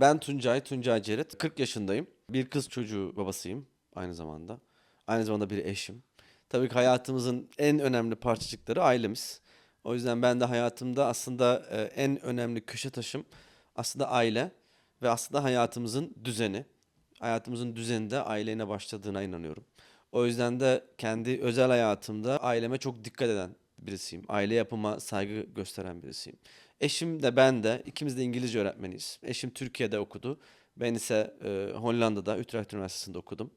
Ben Tuncay, Tuncay Ceret. 40 yaşındayım. Bir kız çocuğu babasıyım aynı zamanda. Aynı zamanda bir eşim. Tabii ki hayatımızın en önemli parçacıkları ailemiz. O yüzden ben de hayatımda aslında e, en önemli köşe taşım aslında aile ve aslında hayatımızın düzeni. Hayatımızın düzeninde aileyle başladığına inanıyorum. O yüzden de kendi özel hayatımda aileme çok dikkat eden birisiyim. Aile yapıma saygı gösteren birisiyim. Eşim de ben de ikimiz de İngilizce öğretmeniyiz. Eşim Türkiye'de okudu. Ben ise e, Hollanda'da Utrecht Üniversitesi'nde okudum.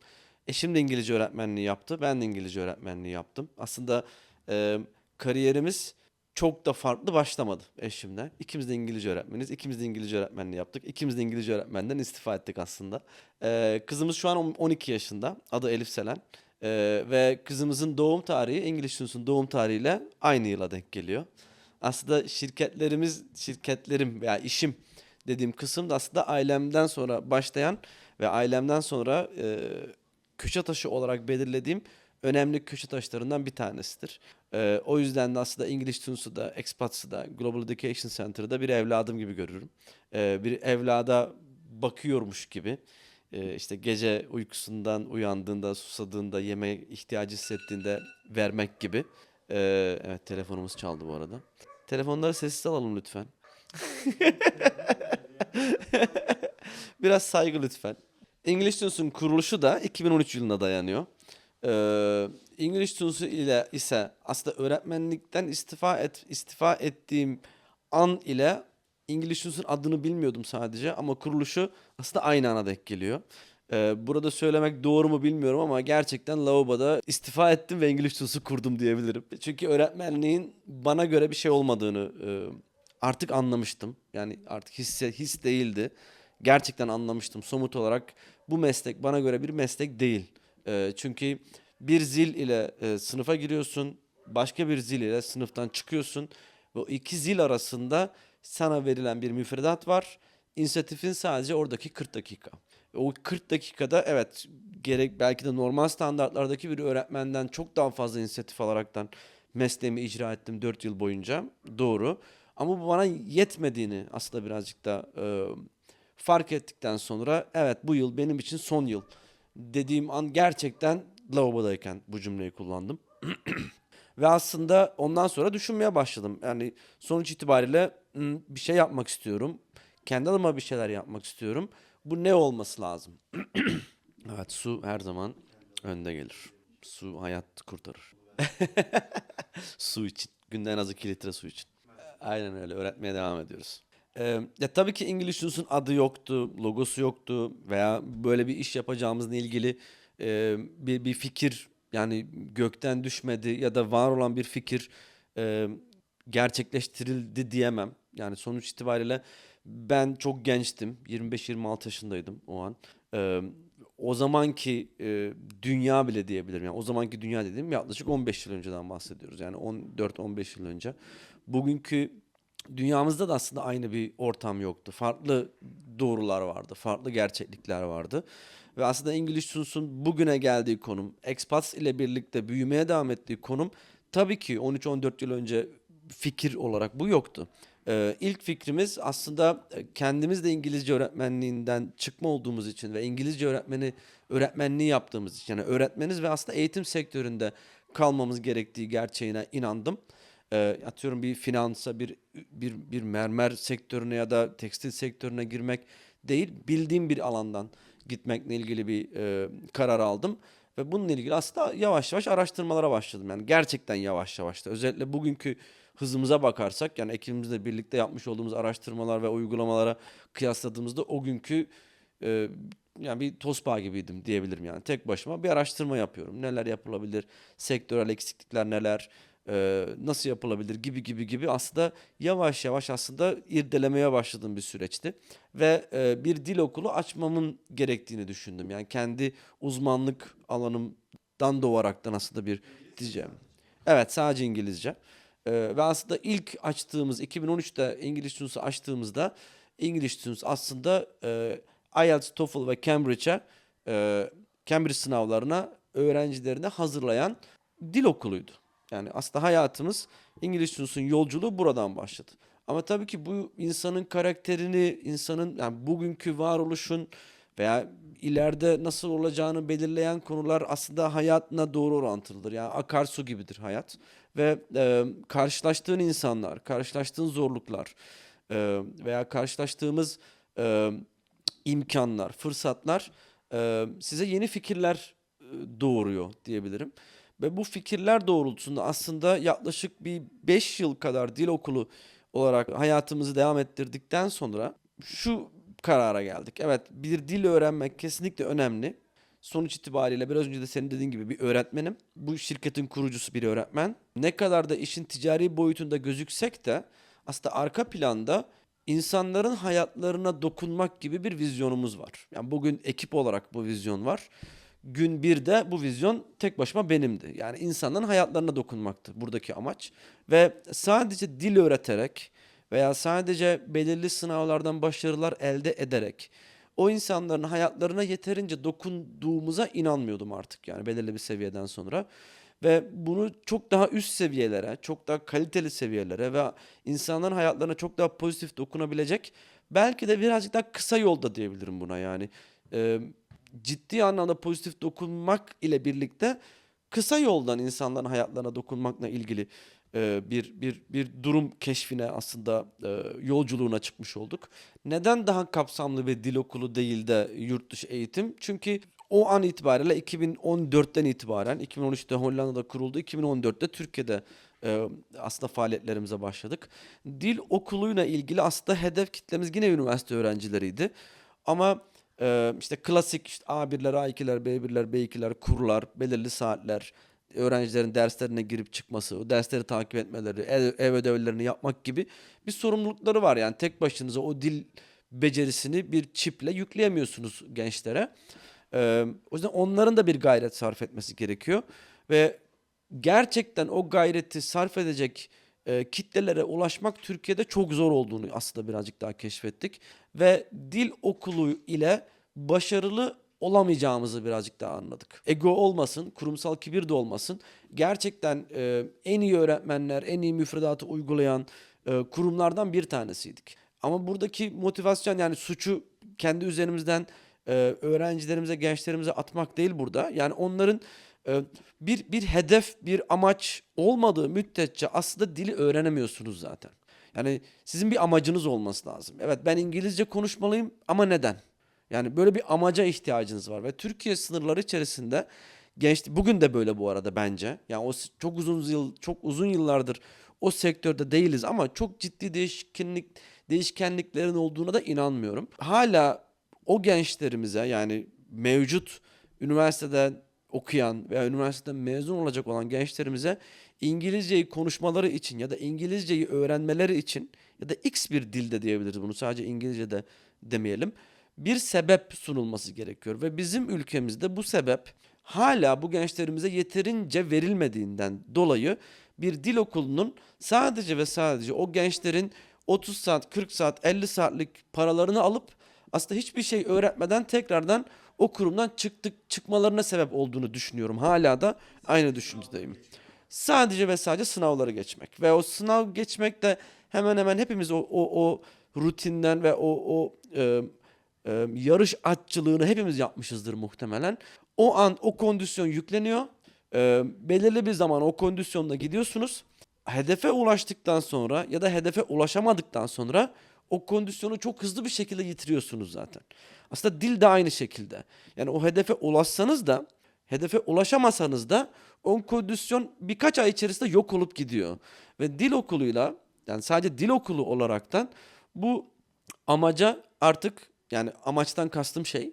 Eşim de İngilizce öğretmenliği yaptı. Ben de İngilizce öğretmenliği yaptım. Aslında e, kariyerimiz çok da farklı başlamadı eşimle. İkimiz de İngilizce öğretmeniz. İkimiz de İngilizce öğretmenliği yaptık. İkimiz de İngilizce öğretmenden istifa ettik aslında. E, kızımız şu an on- 12 yaşında. Adı Elif Selen. E, ve kızımızın doğum tarihi İngiliz doğum tarihiyle aynı yıla denk geliyor. Aslında şirketlerimiz, şirketlerim veya işim dediğim kısım da aslında ailemden sonra başlayan ve ailemden sonra e, köşe taşı olarak belirlediğim önemli köşe taşlarından bir tanesidir. E, o yüzden de aslında English Tunes'u da, Expats'ı da, Global Education Center'ı da bir evladım gibi görürüm. E, bir evlada bakıyormuş gibi. E, işte gece uykusundan uyandığında, susadığında, yeme ihtiyacı hissettiğinde vermek gibi. E, evet telefonumuz çaldı bu arada. Telefonları sessiz alalım lütfen. Biraz saygı lütfen. English Tunes'un kuruluşu da 2013 yılına dayanıyor. Ee, English Tunes ile ise aslında öğretmenlikten istifa et istifa ettiğim an ile English Tunes'un adını bilmiyordum sadece ama kuruluşu aslında aynı ana denk geliyor. Ee, burada söylemek doğru mu bilmiyorum ama gerçekten lavaboda istifa ettim ve English Tunes'u kurdum diyebilirim. Çünkü öğretmenliğin bana göre bir şey olmadığını e, artık anlamıştım. Yani artık hisse, his değildi. Gerçekten anlamıştım somut olarak. Bu meslek bana göre bir meslek değil. Ee, çünkü bir zil ile e, sınıfa giriyorsun, başka bir zil ile sınıftan çıkıyorsun. Bu iki zil arasında sana verilen bir müfredat var. İnisiyatifin sadece oradaki 40 dakika. O 40 dakikada evet gerek belki de normal standartlardaki bir öğretmenden çok daha fazla inisiyatif alaraktan mesleğimi icra ettim 4 yıl boyunca. Doğru. Ama bu bana yetmediğini aslında birazcık da e, fark ettikten sonra evet bu yıl benim için son yıl dediğim an gerçekten lavabodayken bu cümleyi kullandım. Ve aslında ondan sonra düşünmeye başladım. Yani sonuç itibariyle "Hmm, bir şey yapmak istiyorum. Kendi adıma bir şeyler yapmak istiyorum. Bu ne olması lazım? evet su her zaman önde gelir. Su hayat kurtarır. su için. Günde en az 2 litre su için. Aynen öyle. Öğretmeye devam ediyoruz. Ee, ya tabii ki English News'un adı yoktu, logosu yoktu veya böyle bir iş yapacağımızla ilgili e, bir, bir fikir yani gökten düşmedi ya da var olan bir fikir e, gerçekleştirildi diyemem. Yani sonuç itibariyle ben çok gençtim. 25-26 yaşındaydım o an. Ee, o zamanki e, dünya bile diyebilirim. Yani o zamanki dünya dediğim yaklaşık 15 yıl önceden bahsediyoruz. Yani 14-15 yıl önce. Bugünkü dünyamızda da aslında aynı bir ortam yoktu. Farklı doğrular vardı, farklı gerçeklikler vardı. Ve aslında English Tunes'un bugüne geldiği konum, Expats ile birlikte büyümeye devam ettiği konum tabii ki 13-14 yıl önce fikir olarak bu yoktu. Ee, ilk fikrimiz aslında e, kendimiz de İngilizce öğretmenliğinden çıkma olduğumuz için ve İngilizce öğretmeni öğretmenliği yaptığımız için yani öğretmeniz ve aslında eğitim sektöründe kalmamız gerektiği gerçeğine inandım. Ee, atıyorum bir finansa, bir bir bir mermer sektörüne ya da tekstil sektörüne girmek değil, bildiğim bir alandan gitmekle ilgili bir e, karar aldım ve bununla ilgili aslında yavaş yavaş araştırmalara başladım. Yani gerçekten yavaş yavaş da özellikle bugünkü hızımıza bakarsak yani ekibimizle birlikte yapmış olduğumuz araştırmalar ve uygulamalara kıyasladığımızda o günkü e, yani bir tosbağa gibiydim diyebilirim yani tek başıma bir araştırma yapıyorum. Neler yapılabilir, sektörel eksiklikler neler, e, nasıl yapılabilir gibi gibi gibi aslında yavaş yavaş aslında irdelemeye başladığım bir süreçti. Ve e, bir dil okulu açmamın gerektiğini düşündüm. Yani kendi uzmanlık alanımdan doğaraktan aslında bir diyeceğim. Evet sadece İngilizce. Ee, ve aslında ilk açtığımız 2013'te English Tunes'u açtığımızda English Tunes aslında e, IELTS, TOEFL ve Cambridge'e e, Cambridge sınavlarına öğrencilerini hazırlayan dil okuluydu. Yani aslında hayatımız English Tunes'un yolculuğu buradan başladı. Ama tabii ki bu insanın karakterini, insanın yani bugünkü varoluşun veya ileride nasıl olacağını belirleyen konular aslında hayatına doğru orantılıdır. Yani akarsu gibidir hayat. Ve e, karşılaştığın insanlar, karşılaştığın zorluklar e, veya karşılaştığımız e, imkanlar, fırsatlar e, size yeni fikirler e, doğuruyor diyebilirim. Ve bu fikirler doğrultusunda aslında yaklaşık bir 5 yıl kadar dil okulu olarak hayatımızı devam ettirdikten sonra şu karara geldik. Evet bir dil öğrenmek kesinlikle önemli. Sonuç itibariyle biraz önce de senin dediğin gibi bir öğretmenim. Bu şirketin kurucusu bir öğretmen. Ne kadar da işin ticari boyutunda gözüksek de aslında arka planda insanların hayatlarına dokunmak gibi bir vizyonumuz var. Yani bugün ekip olarak bu vizyon var. Gün birde bu vizyon tek başıma benimdi. Yani insanların hayatlarına dokunmaktı buradaki amaç. Ve sadece dil öğreterek veya sadece belirli sınavlardan başarılar elde ederek o insanların hayatlarına yeterince dokunduğumuza inanmıyordum artık yani belirli bir seviyeden sonra. Ve bunu çok daha üst seviyelere, çok daha kaliteli seviyelere ve insanların hayatlarına çok daha pozitif dokunabilecek belki de birazcık daha kısa yolda diyebilirim buna yani. Ee, ciddi anlamda pozitif dokunmak ile birlikte kısa yoldan insanların hayatlarına dokunmakla ilgili e, bir bir bir durum keşfine aslında e, yolculuğuna çıkmış olduk. Neden daha kapsamlı bir dil okulu değil de yurt dışı eğitim? Çünkü o an itibariyle 2014'ten itibaren 2013'te Hollanda'da kuruldu. 2014'te Türkiye'de e, aslında faaliyetlerimize başladık. Dil okuluyla ilgili aslında hedef kitlemiz yine üniversite öğrencileriydi. Ama işte klasik işte A1'ler, A2'ler, B1'ler, B2'ler, kurlar, belirli saatler, öğrencilerin derslerine girip çıkması, o dersleri takip etmeleri, ev, ev ödevlerini yapmak gibi bir sorumlulukları var. Yani tek başınıza o dil becerisini bir çiple yükleyemiyorsunuz gençlere. Ee, o yüzden onların da bir gayret sarf etmesi gerekiyor. Ve gerçekten o gayreti sarf edecek e, kitlelere ulaşmak Türkiye'de çok zor olduğunu aslında birazcık daha keşfettik. Ve dil okulu ile başarılı olamayacağımızı birazcık daha anladık. Ego olmasın, kurumsal kibir de olmasın. Gerçekten e, en iyi öğretmenler, en iyi müfredatı uygulayan e, kurumlardan bir tanesiydik. Ama buradaki motivasyon yani suçu kendi üzerimizden e, öğrencilerimize, gençlerimize atmak değil burada. Yani onların e, bir bir hedef, bir amaç olmadığı müddetçe aslında dili öğrenemiyorsunuz zaten. Yani sizin bir amacınız olması lazım. Evet ben İngilizce konuşmalıyım ama neden? Yani böyle bir amaca ihtiyacınız var ve Türkiye sınırları içerisinde genç bugün de böyle bu arada bence. Yani o çok uzun yıl çok uzun yıllardır o sektörde değiliz ama çok ciddi değişkenlik değişkenliklerin olduğuna da inanmıyorum. Hala o gençlerimize yani mevcut üniversiteden okuyan veya üniversiteden mezun olacak olan gençlerimize İngilizceyi konuşmaları için ya da İngilizceyi öğrenmeleri için ya da X bir dilde diyebiliriz bunu sadece İngilizce'de demeyelim. Bir sebep sunulması gerekiyor ve bizim ülkemizde bu sebep hala bu gençlerimize yeterince verilmediğinden dolayı bir dil okulunun sadece ve sadece o gençlerin 30 saat, 40 saat, 50 saatlik paralarını alıp aslında hiçbir şey öğretmeden tekrardan o kurumdan çıktık çıkmalarına sebep olduğunu düşünüyorum. Hala da aynı düşüncedeyim. Sadece ve sadece sınavları geçmek ve o sınav geçmek de hemen hemen hepimiz o o, o rutinden ve o o e, yarış atçılığını hepimiz yapmışızdır muhtemelen. O an o kondisyon yükleniyor. E, belirli bir zaman o kondisyonla gidiyorsunuz. Hedefe ulaştıktan sonra ya da hedefe ulaşamadıktan sonra o kondisyonu çok hızlı bir şekilde yitiriyorsunuz zaten. Aslında dil de aynı şekilde. Yani o hedefe ulaşsanız da hedefe ulaşamasanız da o kondisyon birkaç ay içerisinde yok olup gidiyor. Ve dil okuluyla yani sadece dil okulu olaraktan bu amaca artık yani amaçtan kastım şey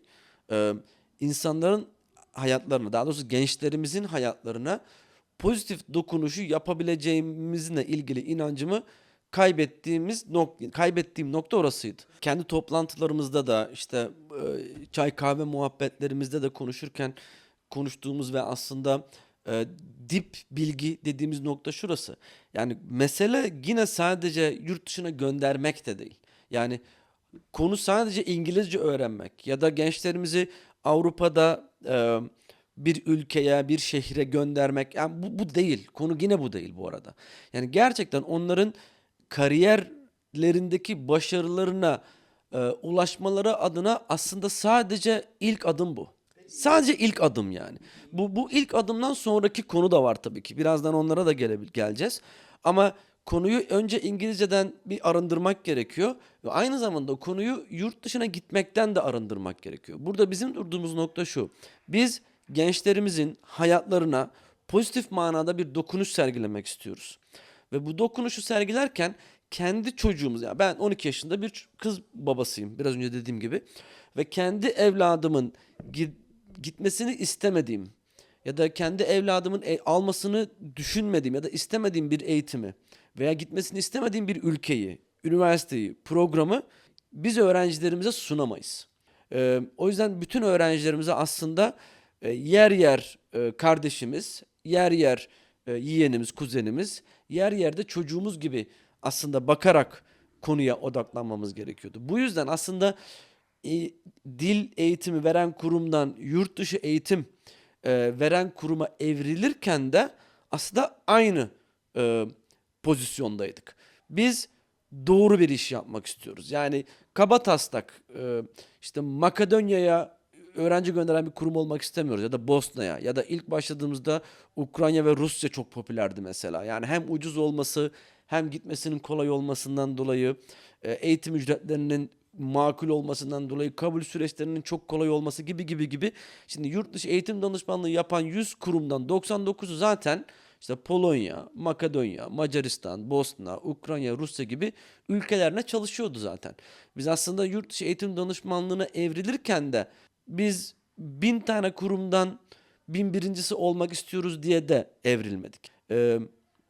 e, insanların hayatlarına daha doğrusu gençlerimizin hayatlarına pozitif dokunuşu yapabileceğimizle ilgili inancımı kaybettiğimiz nok kaybettiğim nokta orasıydı. Kendi toplantılarımızda da işte e, çay kahve muhabbetlerimizde de konuşurken konuştuğumuz ve aslında e, dip bilgi dediğimiz nokta şurası. Yani mesele yine sadece yurt dışına göndermek de değil. Yani konu sadece İngilizce öğrenmek ya da gençlerimizi Avrupa'da e, bir ülkeye, bir şehre göndermek. Yani bu, bu değil. Konu yine bu değil bu arada. Yani gerçekten onların lerindeki başarılarına e, ulaşmaları adına aslında sadece ilk adım bu. Sadece ilk adım yani. Bu bu ilk adımdan sonraki konu da var tabii ki. Birazdan onlara da gele, geleceğiz. Ama konuyu önce İngilizceden bir arındırmak gerekiyor ve aynı zamanda konuyu yurt dışına gitmekten de arındırmak gerekiyor. Burada bizim durduğumuz nokta şu. Biz gençlerimizin hayatlarına pozitif manada bir dokunuş sergilemek istiyoruz. Ve bu dokunuşu sergilerken kendi çocuğumuz yani ben 12 yaşında bir kız babasıyım biraz önce dediğim gibi ve kendi evladımın gi- gitmesini istemediğim ya da kendi evladımın e- almasını düşünmediğim ya da istemediğim bir eğitimi veya gitmesini istemediğim bir ülkeyi, üniversiteyi, programı biz öğrencilerimize sunamayız. Ee, o yüzden bütün öğrencilerimize aslında e, yer yer e, kardeşimiz, yer yer e, yeğenimiz, kuzenimiz, yer yerde çocuğumuz gibi aslında bakarak konuya odaklanmamız gerekiyordu. Bu yüzden aslında e, dil eğitimi veren kurumdan yurt dışı eğitim e, veren kuruma evrilirken de aslında aynı e, pozisyondaydık. Biz doğru bir iş yapmak istiyoruz. Yani kaba taslak e, işte Makedonya'ya öğrenci gönderen bir kurum olmak istemiyoruz ya da Bosna'ya ya da ilk başladığımızda Ukrayna ve Rusya çok popülerdi mesela. Yani hem ucuz olması hem gitmesinin kolay olmasından dolayı e, eğitim ücretlerinin makul olmasından dolayı kabul süreçlerinin çok kolay olması gibi gibi gibi. Şimdi yurt dışı eğitim danışmanlığı yapan 100 kurumdan 99'u zaten işte Polonya, Makedonya, Macaristan, Bosna, Ukrayna, Rusya gibi ülkelerine çalışıyordu zaten. Biz aslında yurt dışı eğitim danışmanlığına evrilirken de biz bin tane kurumdan bin birincisi olmak istiyoruz diye de evrilmedik. Ee,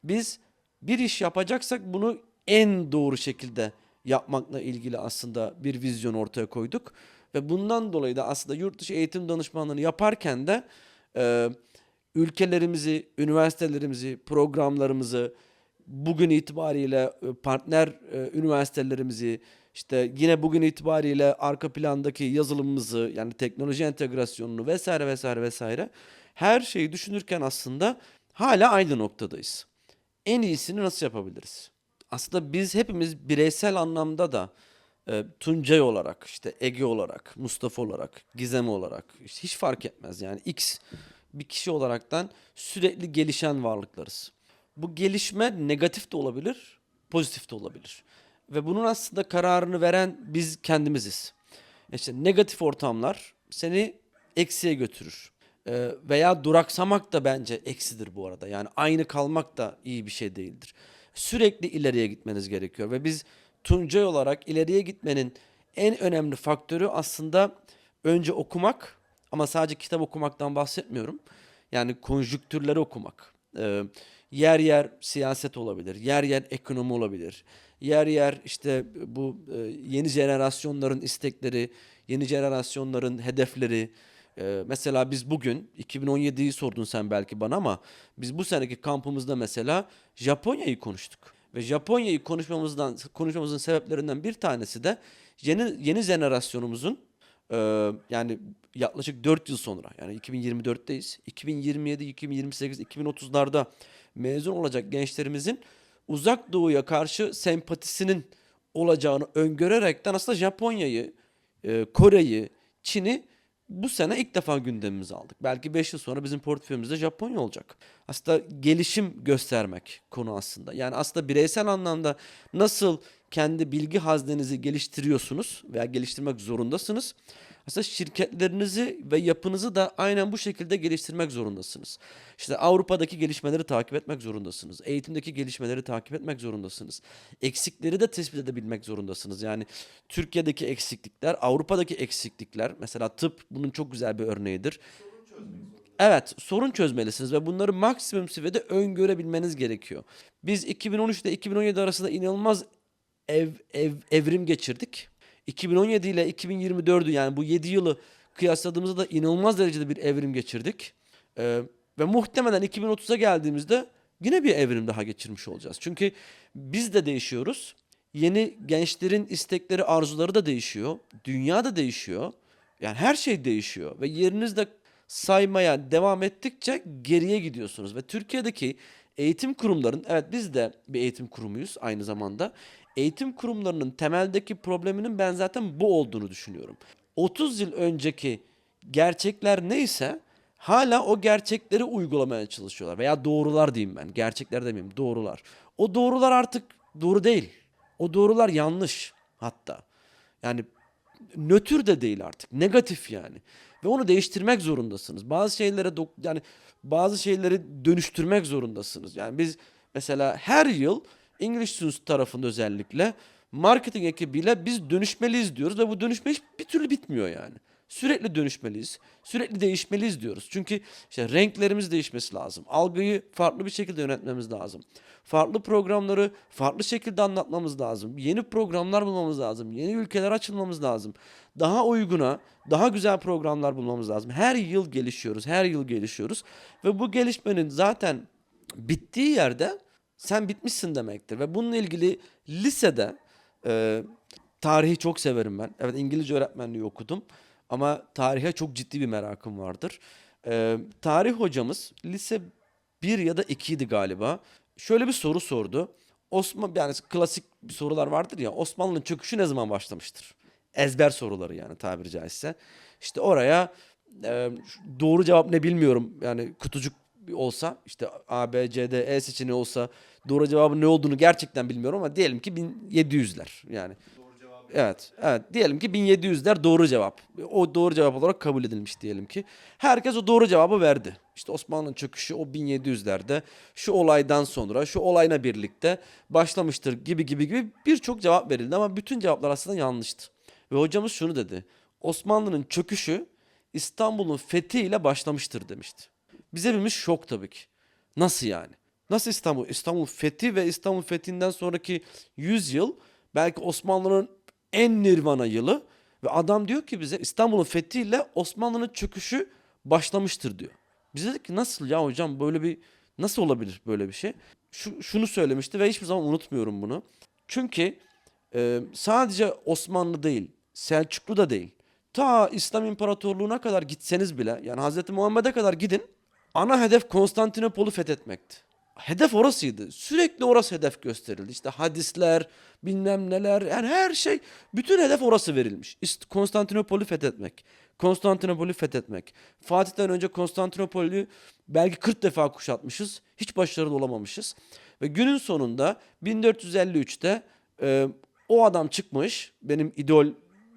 biz bir iş yapacaksak bunu en doğru şekilde yapmakla ilgili aslında bir vizyon ortaya koyduk. Ve bundan dolayı da aslında yurt dışı eğitim danışmanlığını yaparken de e, ülkelerimizi, üniversitelerimizi, programlarımızı bugün itibariyle e, partner e, üniversitelerimizi işte yine bugün itibariyle arka plandaki yazılımımızı yani teknoloji entegrasyonunu vesaire vesaire vesaire her şeyi düşünürken aslında hala aynı noktadayız. En iyisini nasıl yapabiliriz? Aslında biz hepimiz bireysel anlamda da e, Tuncay olarak, işte Ege olarak, Mustafa olarak, Gizem olarak işte hiç fark etmez yani X bir kişi olaraktan sürekli gelişen varlıklarız. Bu gelişme negatif de olabilir, pozitif de olabilir. Ve bunun aslında kararını veren biz kendimiziz. İşte negatif ortamlar seni eksiye götürür. Ee, veya duraksamak da bence eksidir bu arada. Yani aynı kalmak da iyi bir şey değildir. Sürekli ileriye gitmeniz gerekiyor ve biz Tuncay olarak ileriye gitmenin en önemli faktörü aslında önce okumak ama sadece kitap okumaktan bahsetmiyorum. Yani konjüktürleri okumak. Ee, yer yer siyaset olabilir, yer yer ekonomi olabilir. Yer yer işte bu e, yeni jenerasyonların istekleri, yeni jenerasyonların hedefleri. Ee, mesela biz bugün 2017'yi sordun sen belki bana ama biz bu seneki kampımızda mesela Japonya'yı konuştuk. Ve Japonya'yı konuşmamızdan konuşmamızın sebeplerinden bir tanesi de yeni yeni jenerasyonumuzun e, yani yaklaşık 4 yıl sonra yani 2024'teyiz. 2027, 2028, 2030'larda mezun olacak gençlerimizin uzak doğuya karşı sempatisinin olacağını öngörerekten aslında Japonya'yı, Kore'yi, Çin'i bu sene ilk defa gündemimize aldık. Belki 5 yıl sonra bizim portföyümüzde Japonya olacak. Aslında gelişim göstermek konu aslında. Yani aslında bireysel anlamda nasıl kendi bilgi haznenizi geliştiriyorsunuz veya geliştirmek zorundasınız. Aslında şirketlerinizi ve yapınızı da aynen bu şekilde geliştirmek zorundasınız. İşte Avrupa'daki gelişmeleri takip etmek zorundasınız. Eğitimdeki gelişmeleri takip etmek zorundasınız. Eksikleri de tespit edebilmek zorundasınız. Yani Türkiye'deki eksiklikler, Avrupa'daki eksiklikler, mesela tıp bunun çok güzel bir örneğidir. Evet, sorun çözmelisiniz ve bunları maksimum seviyede öngörebilmeniz gerekiyor. Biz 2013 ile 2017 arasında inanılmaz ev, ev evrim geçirdik. 2017 ile 2024'ü yani bu 7 yılı kıyasladığımızda da inanılmaz derecede bir evrim geçirdik. Ee, ve muhtemelen 2030'a geldiğimizde yine bir evrim daha geçirmiş olacağız. Çünkü biz de değişiyoruz. Yeni gençlerin istekleri, arzuları da değişiyor. Dünya da değişiyor. Yani her şey değişiyor ve yerinizde saymaya devam ettikçe geriye gidiyorsunuz ve Türkiye'deki eğitim kurumların evet biz de bir eğitim kurumuyuz aynı zamanda. Eğitim kurumlarının temeldeki probleminin ben zaten bu olduğunu düşünüyorum. 30 yıl önceki gerçekler neyse hala o gerçekleri uygulamaya çalışıyorlar. Veya doğrular diyeyim ben. Gerçekler demeyeyim doğrular. O doğrular artık doğru değil. O doğrular yanlış hatta. Yani nötr de değil artık. Negatif yani. Ve onu değiştirmek zorundasınız. Bazı şeylere yani bazı şeyleri dönüştürmek zorundasınız. Yani biz mesela her yıl English Students tarafında özellikle marketing ekibiyle biz dönüşmeliyiz diyoruz ve bu dönüşme hiç bir türlü bitmiyor yani. Sürekli dönüşmeliyiz. Sürekli değişmeliyiz diyoruz. Çünkü işte renklerimiz değişmesi lazım. Algıyı farklı bir şekilde yönetmemiz lazım. Farklı programları farklı şekilde anlatmamız lazım. Yeni programlar bulmamız lazım. Yeni ülkeler açılmamız lazım. Daha uyguna, daha güzel programlar bulmamız lazım. Her yıl gelişiyoruz. Her yıl gelişiyoruz. Ve bu gelişmenin zaten bittiği yerde sen bitmişsin demektir. Ve bununla ilgili lisede e, tarihi çok severim ben. Evet İngilizce öğretmenliği okudum. Ama tarihe çok ciddi bir merakım vardır. E, tarih hocamız lise 1 ya da 2 idi galiba. Şöyle bir soru sordu. Osman yani klasik sorular vardır ya. Osmanlı'nın çöküşü ne zaman başlamıştır? Ezber soruları yani tabiri caizse. İşte oraya e, doğru cevap ne bilmiyorum. Yani kutucuk olsa işte A, B, C, D, E seçeneği olsa doğru cevabın ne olduğunu gerçekten bilmiyorum ama diyelim ki 1700'ler yani. Evet, evet. Diyelim ki 1700'ler doğru cevap. O doğru cevap olarak kabul edilmiş diyelim ki. Herkes o doğru cevabı verdi. İşte Osmanlı'nın çöküşü o 1700'lerde şu olaydan sonra şu olayla birlikte başlamıştır gibi gibi gibi birçok cevap verildi ama bütün cevaplar aslında yanlıştı. Ve hocamız şunu dedi. Osmanlı'nın çöküşü İstanbul'un fethiyle başlamıştır demişti. Biz hepimiz şok tabii ki. Nasıl yani? Nasıl İstanbul? İstanbul fethi ve İstanbul fethinden sonraki 100 yıl belki Osmanlı'nın en nirvana yılı ve adam diyor ki bize İstanbul'un fethiyle Osmanlı'nın çöküşü başlamıştır diyor. Biz dedik ki nasıl ya hocam böyle bir nasıl olabilir böyle bir şey? Şu, şunu söylemişti ve hiçbir zaman unutmuyorum bunu. Çünkü e, sadece Osmanlı değil, Selçuklu da değil. Ta İslam İmparatorluğu'na kadar gitseniz bile yani Hazreti Muhammed'e kadar gidin ana hedef Konstantinopol'u fethetmekti. Hedef orasıydı. Sürekli orası hedef gösterildi. İşte hadisler, bilmem neler yani her şey bütün hedef orası verilmiş. Konstantinopol'ü fethetmek. Konstantinopol'ü fethetmek. Fatih'ten önce Konstantinopol'ü belki 40 defa kuşatmışız. Hiç başarılı olamamışız. Ve günün sonunda 1453'te e, o adam çıkmış. Benim idol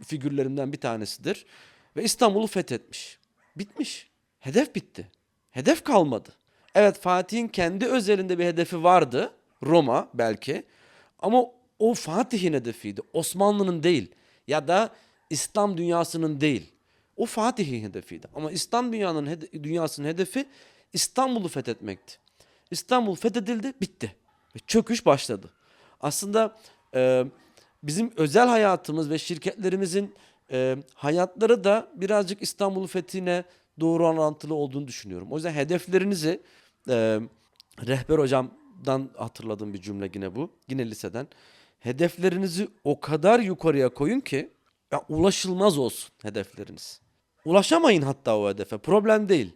figürlerimden bir tanesidir. Ve İstanbul'u fethetmiş. Bitmiş. Hedef bitti. Hedef kalmadı. Evet Fatih'in kendi özelinde bir hedefi vardı. Roma belki. Ama o Fatih'in hedefiydi. Osmanlı'nın değil. Ya da İslam dünyasının değil. O Fatih'in hedefiydi. Ama İslam dünyanın dünyasının hedefi İstanbul'u fethetmekti. İstanbul fethedildi, bitti. Ve çöküş başladı. Aslında e, bizim özel hayatımız ve şirketlerimizin e, hayatları da birazcık İstanbul fethine doğru orantılı olduğunu düşünüyorum. O yüzden hedeflerinizi e, rehber hocamdan hatırladığım bir cümle yine bu. Yine liseden. Hedeflerinizi o kadar yukarıya koyun ki ya ulaşılmaz olsun hedefleriniz. Ulaşamayın hatta o hedefe. Problem değil.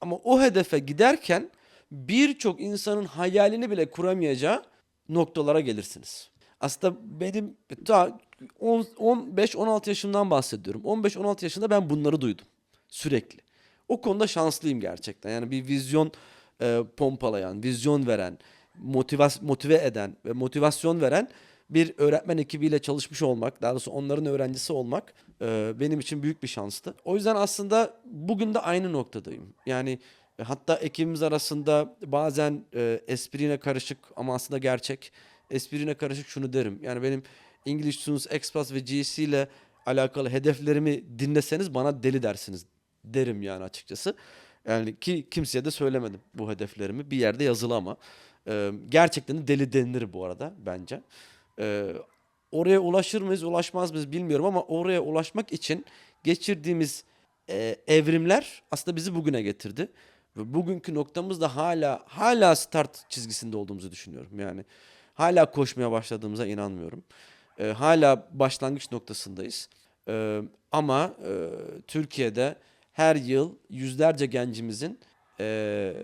Ama o hedefe giderken birçok insanın hayalini bile kuramayacağı noktalara gelirsiniz. Aslında benim ta 15-16 yaşımdan bahsediyorum. 15-16 yaşında ben bunları duydum sürekli. O konuda şanslıyım gerçekten. Yani bir vizyon e, pompalayan, vizyon veren, motivas motive eden ve motivasyon veren bir öğretmen ekibiyle çalışmış olmak, daha doğrusu onların öğrencisi olmak e, benim için büyük bir şanstı. O yüzden aslında bugün de aynı noktadayım. Yani e, hatta ekibimiz arasında bazen e, esprine karışık ama aslında gerçek esprine karışık şunu derim. Yani benim English Students Express ve GC ile alakalı hedeflerimi dinleseniz bana deli dersiniz derim yani açıkçası. Yani ki kimseye de söylemedim bu hedeflerimi. Bir yerde yazılı ama. Ee, gerçekten de deli denilir bu arada bence. Ee, oraya ulaşır mıyız, ulaşmaz mıyız bilmiyorum ama oraya ulaşmak için geçirdiğimiz e, evrimler aslında bizi bugüne getirdi. Ve bugünkü noktamızda hala hala start çizgisinde olduğumuzu düşünüyorum. Yani hala koşmaya başladığımıza inanmıyorum. Ee, hala başlangıç noktasındayız. Ee, ama e, Türkiye'de her yıl yüzlerce gencimizin e,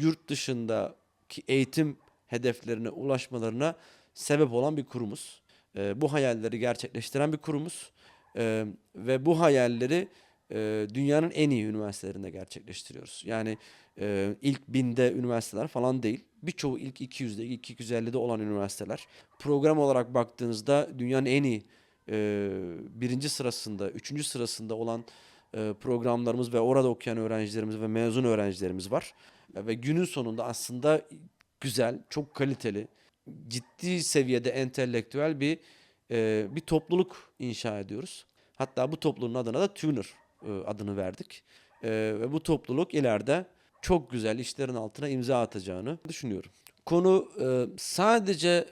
yurt dışındaki eğitim hedeflerine ulaşmalarına sebep olan bir kurumuz. e, bu hayalleri gerçekleştiren bir kurumuz. E, ve bu hayalleri e, dünyanın en iyi üniversitelerinde gerçekleştiriyoruz. Yani e, ilk binde üniversiteler falan değil. Birçoğu ilk 200'de, ilk 250'de olan üniversiteler. Program olarak baktığınızda dünyanın en iyi e, birinci sırasında, üçüncü sırasında olan programlarımız ve orada okuyan öğrencilerimiz ve mezun öğrencilerimiz var. E, ve günün sonunda aslında güzel, çok kaliteli, ciddi seviyede entelektüel bir e, bir topluluk inşa ediyoruz. Hatta bu topluluğun adına da Tuner e, adını verdik. E, ve bu topluluk ileride çok güzel işlerin altına imza atacağını düşünüyorum. Konu e, sadece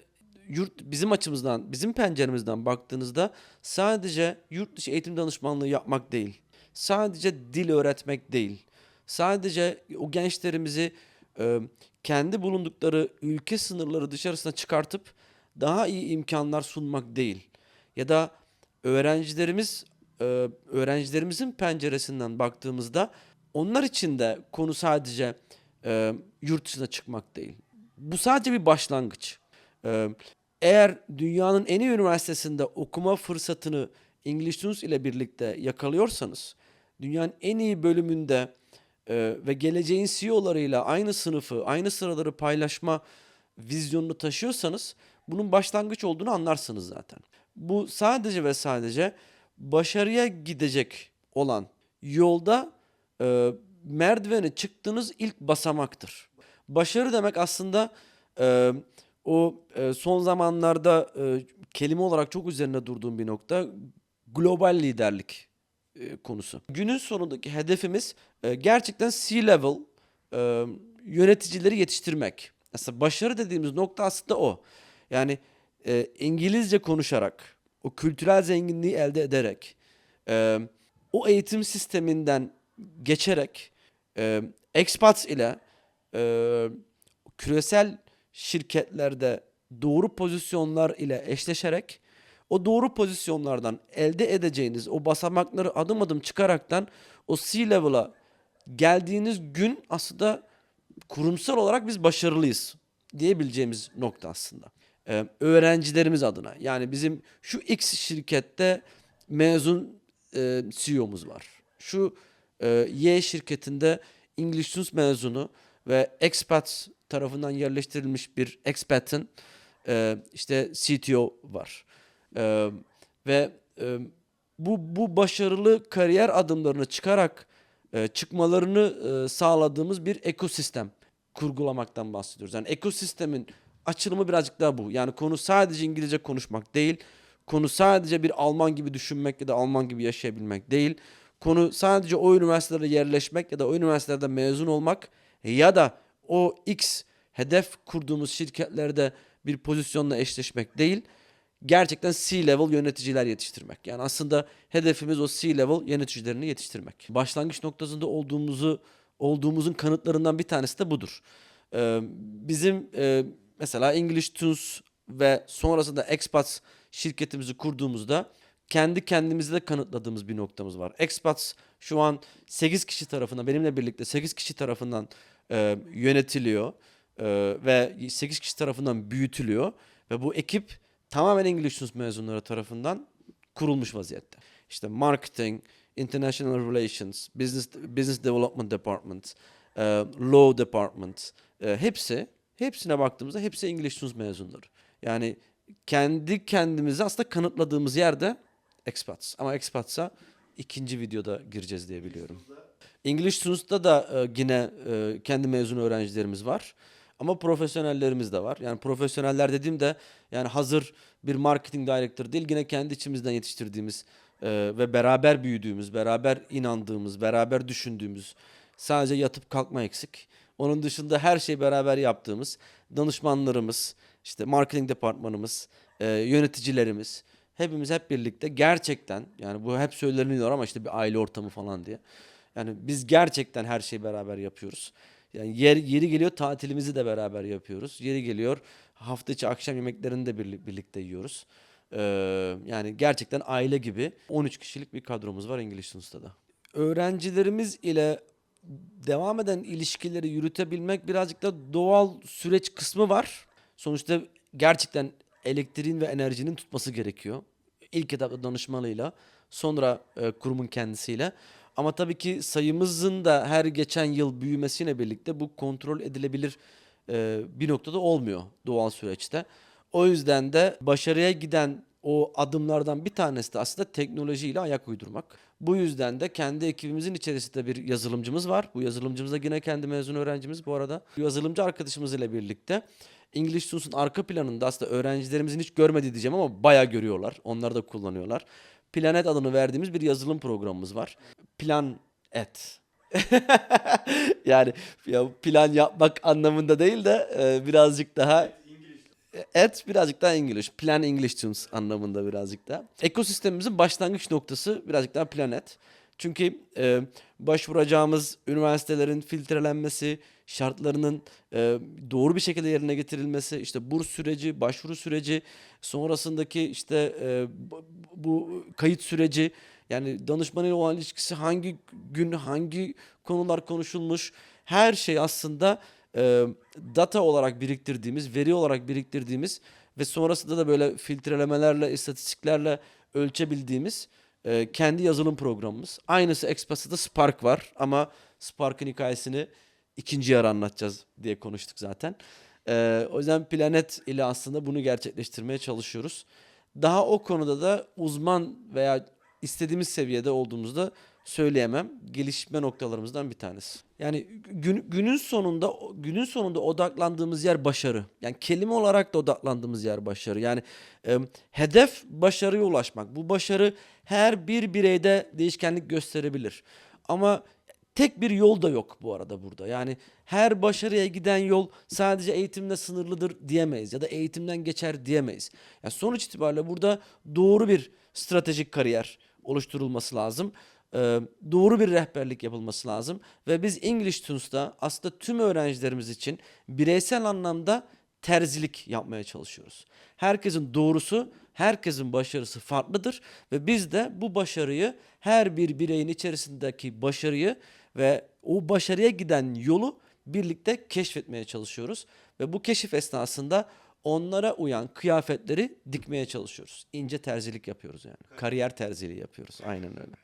yurt bizim açımızdan, bizim penceremizden baktığınızda sadece yurt dışı eğitim danışmanlığı yapmak değil. Sadece dil öğretmek değil. Sadece o gençlerimizi e, kendi bulundukları ülke sınırları dışarısına çıkartıp daha iyi imkanlar sunmak değil. Ya da öğrencilerimiz e, öğrencilerimizin penceresinden baktığımızda onlar için de konu sadece e, yurt dışına çıkmak değil. Bu sadece bir başlangıç. E, eğer dünyanın en iyi üniversitesinde okuma fırsatını Tunes ile birlikte yakalıyorsanız, dünyanın en iyi bölümünde e, ve geleceğin CEO'larıyla aynı sınıfı, aynı sıraları paylaşma vizyonunu taşıyorsanız bunun başlangıç olduğunu anlarsınız zaten. Bu sadece ve sadece başarıya gidecek olan yolda e, merdivene çıktığınız ilk basamaktır. Başarı demek aslında e, o e, son zamanlarda e, kelime olarak çok üzerine durduğum bir nokta global liderlik e, konusu. Günün sonundaki hedefimiz e, gerçekten C-level e, yöneticileri yetiştirmek. Aslında başarı dediğimiz nokta aslında o. Yani e, İngilizce konuşarak, o kültürel zenginliği elde ederek, e, o eğitim sisteminden geçerek, e, expats ile e, küresel şirketlerde doğru pozisyonlar ile eşleşerek o doğru pozisyonlardan elde edeceğiniz o basamakları adım adım çıkaraktan o C-level'a geldiğiniz gün aslında kurumsal olarak biz başarılıyız diyebileceğimiz nokta aslında. Ee, öğrencilerimiz adına yani bizim şu X şirkette mezun e, CEO'muz var. Şu e, Y şirketinde English Tunes mezunu ve expat tarafından yerleştirilmiş bir expat'ın e, işte CTO var. E, ve e, bu bu başarılı kariyer adımlarını çıkarak e, çıkmalarını e, sağladığımız bir ekosistem kurgulamaktan bahsediyoruz. Yani ekosistemin açılımı birazcık daha bu. Yani konu sadece İngilizce konuşmak değil. Konu sadece bir Alman gibi düşünmek ya da Alman gibi yaşayabilmek değil. Konu sadece o üniversitelerde yerleşmek ya da o üniversitelerde mezun olmak ya da o X hedef kurduğumuz şirketlerde bir pozisyonla eşleşmek değil. Gerçekten C-level yöneticiler yetiştirmek. Yani aslında hedefimiz o C-level yöneticilerini yetiştirmek. Başlangıç noktasında olduğumuzu olduğumuzun kanıtlarından bir tanesi de budur. Ee, bizim e, mesela English Tunes ve sonrasında Expats şirketimizi kurduğumuzda kendi kendimizi de kanıtladığımız bir noktamız var. Expats şu an 8 kişi tarafından benimle birlikte 8 kişi tarafından e, yönetiliyor e, ve 8 kişi tarafından büyütülüyor ve bu ekip tamamen English mezunları tarafından kurulmuş vaziyette. İşte marketing, international relations, business business development department, e, law department, e, hepsi hepsine baktığımızda hepsi English mezunları. Yani kendi kendimizi aslında kanıtladığımız yerde expats. Ama expats'a ikinci videoda gireceğiz diye biliyorum. English Tunes'ta da e, yine e, kendi mezun öğrencilerimiz var. Ama profesyonellerimiz de var. Yani profesyoneller dediğimde yani hazır bir marketing director değil yine kendi içimizden yetiştirdiğimiz e, ve beraber büyüdüğümüz, beraber inandığımız, beraber düşündüğümüz sadece yatıp kalkma eksik. Onun dışında her şeyi beraber yaptığımız danışmanlarımız, işte marketing departmanımız, e, yöneticilerimiz hepimiz hep birlikte gerçekten yani bu hep söyleniyor ama işte bir aile ortamı falan diye. Yani biz gerçekten her şeyi beraber yapıyoruz. Yani yer, yeri geliyor tatilimizi de beraber yapıyoruz. Yeri geliyor hafta içi akşam yemeklerini de birli- birlikte yiyoruz. Ee, yani gerçekten aile gibi 13 kişilik bir kadromuz var İngiliz Tunes'ta da. Öğrencilerimiz ile devam eden ilişkileri yürütebilmek birazcık da doğal süreç kısmı var. Sonuçta gerçekten elektriğin ve enerjinin tutması gerekiyor. İlk etapta danışmanıyla, sonra e, kurumun kendisiyle. Ama tabii ki sayımızın da her geçen yıl büyümesiyle birlikte bu kontrol edilebilir e, bir noktada olmuyor doğal süreçte. O yüzden de başarıya giden o adımlardan bir tanesi de aslında teknolojiyle ayak uydurmak. Bu yüzden de kendi ekibimizin içerisinde bir yazılımcımız var. Bu yazılımcımız da yine kendi mezun öğrencimiz bu arada. Bu yazılımcı arkadaşımız ile birlikte English Tunes'un arka planında aslında öğrencilerimizin hiç görmediği diyeceğim ama bayağı görüyorlar. Onlar da kullanıyorlar. Planet adını verdiğimiz bir yazılım programımız var. Plan et. yani ya plan yapmak anlamında değil de e, birazcık daha et birazcık daha English. Plan English Tunes anlamında birazcık daha. Ekosistemimizin başlangıç noktası birazcık daha Planet. Çünkü e, başvuracağımız üniversitelerin filtrelenmesi, şartlarının e, doğru bir şekilde yerine getirilmesi, işte burs süreci, başvuru süreci, sonrasındaki işte e, bu, kayıt süreci, yani danışmanıyla olan ilişkisi hangi gün hangi konular konuşulmuş, her şey aslında e, data olarak biriktirdiğimiz, veri olarak biriktirdiğimiz ve sonrasında da böyle filtrelemelerle, istatistiklerle ölçebildiğimiz e, kendi yazılım programımız. Aynısı Express'ta Spark var ama Spark'ın hikayesini ikinci yarı anlatacağız diye konuştuk zaten. E, o yüzden Planet ile aslında bunu gerçekleştirmeye çalışıyoruz. Daha o konuda da uzman veya istediğimiz seviyede olduğumuzda söyleyemem. Gelişme noktalarımızdan bir tanesi. Yani gün, günün sonunda günün sonunda odaklandığımız yer başarı. Yani kelime olarak da odaklandığımız yer başarı. Yani e, hedef başarıya ulaşmak. Bu başarı her bir bireyde değişkenlik gösterebilir. Ama tek bir yol da yok bu arada burada. Yani her başarıya giden yol sadece eğitimle sınırlıdır diyemeyiz ya da eğitimden geçer diyemeyiz. Yani sonuç itibariyle burada doğru bir stratejik kariyer oluşturulması lazım. Ee, doğru bir rehberlik yapılması lazım ve biz English Tunes'ta aslında tüm öğrencilerimiz için bireysel anlamda terzilik yapmaya çalışıyoruz. Herkesin doğrusu, herkesin başarısı farklıdır ve biz de bu başarıyı her bir bireyin içerisindeki başarıyı ve o başarıya giden yolu birlikte keşfetmeye çalışıyoruz ve bu keşif esnasında onlara uyan kıyafetleri dikmeye çalışıyoruz. İnce terzilik yapıyoruz yani. Kariyer terziliği yapıyoruz. Aynen öyle.